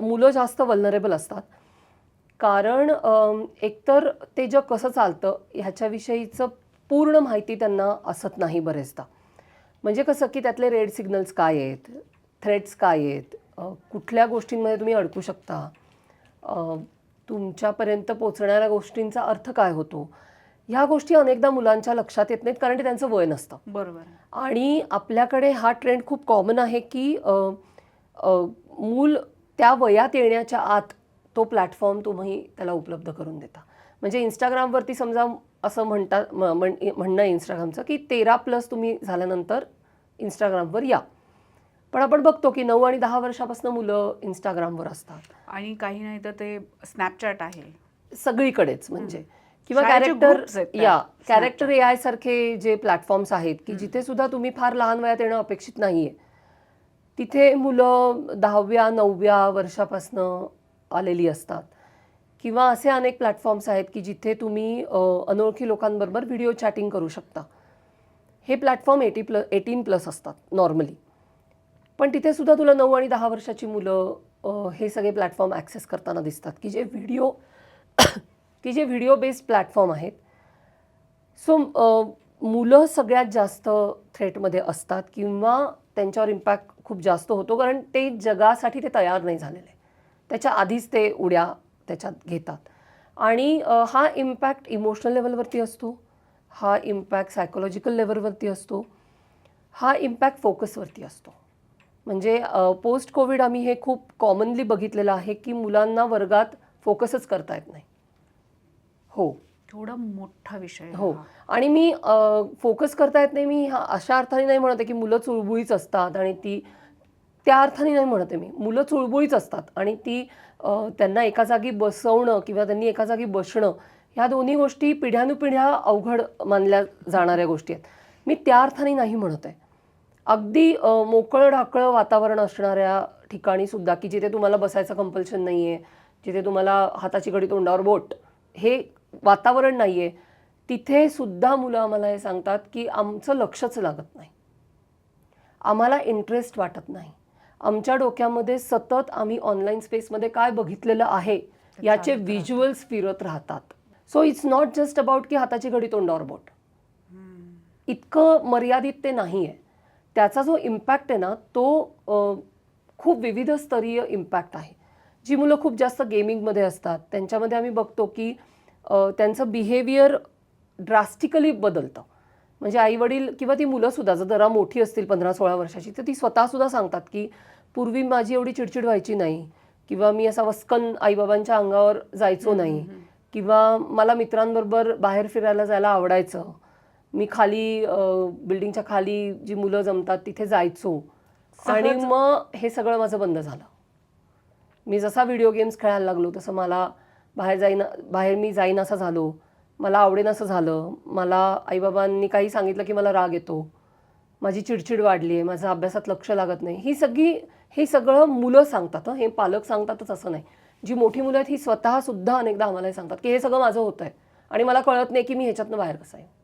मुलं जास्त वल्नरेबल असतात. कारण एकतर ते जग कसं चालतं ह्याच्याविषयीचं पूर्ण माहिती त्यांना असत नाही बरेचदा. म्हणजे कसं की त्यातले रेड सिग्नल्स काय आहेत? थ्रेट्स काय आहेत? कुठल्या गोष्टींमध्ये तुम्ही अडकू शकता? तुमच्यापर्यंत पोचणाऱ्या गोष्टींचा अर्थ काय होतो? ह्या गोष्टी अनेकदा मुलांच्या लक्षात येत नाहीत कारण ते त्यांचं वय नसतं. बरोबर. आणि आपल्याकडे हा ट्रेंड खूप कॉमन आहे की मूल त्या वयात येण्याच्या आत तो प्लॅटफॉर्म तुम्ही त्याला उपलब्ध करून देता. म्हणजे इंस्टाग्रामवरती समजा असं म्हणता म्हणणं आहे इंस्टाग्रामचं की तेरा प्लस तुम्ही झाल्यानंतर इंस्टाग्रामवर या. पण आपण बघतो की नऊ आणि दहा वर्षापासून मुलं इंस्टाग्रामवर असतात. आणि काही नाही तर ते स्नॅपचॅट आहे. सगळीकडेच म्हणजे. किंवा कॅरेक्टर या कॅरेक्टर ए आय सारखे जे प्लॅटफॉर्म्स आहेत की जिथे सुद्धा तुम्ही फार लहान वयात येणं अपेक्षित नाहीये. तिथे मुलं दहाव्या नवव्या वर्षापासनं आलेली असतात. किंवा असे अनेक प्लॅटफॉर्म्स आहेत की जिथे तुम्ही अनोळखी लोकांबरोबर व्हिडिओ चॅटिंग करू शकता. हे प्लॅटफॉर्म एटी प्ल एटीन प्लस असतात नॉर्मली पण तिथेसुद्धा तुला नऊ आणि दहा वर्षाची मुलं हे सगळे प्लॅटफॉर्म ॲक्सेस करताना दिसतात. की जे व्हिडिओ की जे व्हिडिओ बेस्ड प्लॅटफॉर्म आहेत. सो मुलं सगळ्यात जास्त थ्रेटमध्ये असतात किंवा त्यांच्यावर इम्पॅक्ट खूप जास्त होतो कारण ते जगासाठी ते तयार नाही झालेले. त्याच्या आधीच ते उड्या त्याच्यात घेतात. आणि हा इम्पॅक्ट इमोशनल लेवलवरती असतो हा इम्पॅक्ट सायकोलॉजिकल लेवलवरती असतो हा इम्पॅक्ट फोकसवरती असतो. म्हणजे पोस्ट कोविड आम्ही हे खूप कॉमनली बघितलेलं आहे की मुलांना वर्गात फोकसच करता येत नाही. हो. केवढा मोठा विषय हो. आणि मी फोकस करता येत नाही मी हा अशा अर्थाने नाही म्हणते की मुलं चुळबुळीच असतात आणि ती त्या अर्थाने नाही म्हणते मी. मुलं चुळबुळीच असतात आणि ती त्यांना एका जागी बसवणं किंवा त्यांनी एका जागी बसणं ह्या दोन्ही गोष्टी पिढ्यानुपिढ्या अवघड मानल्या जाणाऱ्या गोष्टी आहेत. मी त्या अर्थाने नाही म्हणत आहे. अगदी मोकळं ढाकळं वातावरण असणाऱ्या ठिकाणी सुद्धा की जिथे तुम्हाला बसायचं कंपल्शन नाही आहे जिथे तुम्हाला हाताची घडी तोंडावर बोट हे वातावरण नाही आहे तिथे सुद्धा मुलं आम्हाला हे सांगतात की आमचं लक्षच लागत नाही. आम्हाला इंटरेस्ट वाटत नाही. आमच्या डोक्यामध्ये सतत आम्ही ऑनलाईन स्पेसमध्ये काय बघितलेलं आहे याचे व्हिज्युअल्स फिरत राहतात. So it's not just about की हाताची घडी तोंडावर बोट. इतकं मर्यादित ते नाही आहे त्याचा जो इम्पॅक्ट आहे ना तो खूप विविध स्तरीय इम्पॅक्ट आहे. जी मुलं खूप जास्त गेमिंगमध्ये असतात त्यांच्यामध्ये आम्ही बघतो की त्यांचं बिहेवियर ड्रास्टिकली बदलतं. म्हणजे आईवडील किंवा ती मुलंसुद्धा जर जरा मोठी असतील पंधरा सोळा वर्षाची तर ती स्वतःसुद्धा सांगतात की पूर्वी माझी एवढी चिडचिड व्हायची नाही. किंवा मी असा वस्कन आईबाबांच्या अंगावर जायचो नाही. किंवा मला मित्रांबरोबर बाहेर फिरायला जायला आवडायचं. मी खाली बिल्डिंगच्या खाली जी मुलं जमतात तिथे जायचो. आणि मग हे सगळं माझं बंद झालं. मी जसा व्हिडिओ गेम्स खेळायला लागलो तसं मला बाहेर जाईन बाहेर मी जाईन असं झालो. मला आवडेन असं झालं. मला आईबाबांनी काही सांगितलं की मला राग येतो. माझी चिडचिड वाढली आहे. माझं अभ्यासात लक्ष लागत नाही. ही सगळी हे सगळं मुलं सांगतात हे. पालक सांगतातच असं नाही. जी मोठी मुलं आहेत ही स्वतः सुद्धा अनेकदा आम्हाला सांगतात की हे सगळं माझं होतं आहे आणि मला कळत नाही की मी ह्याच्यातनं बाहेर कसं आहे.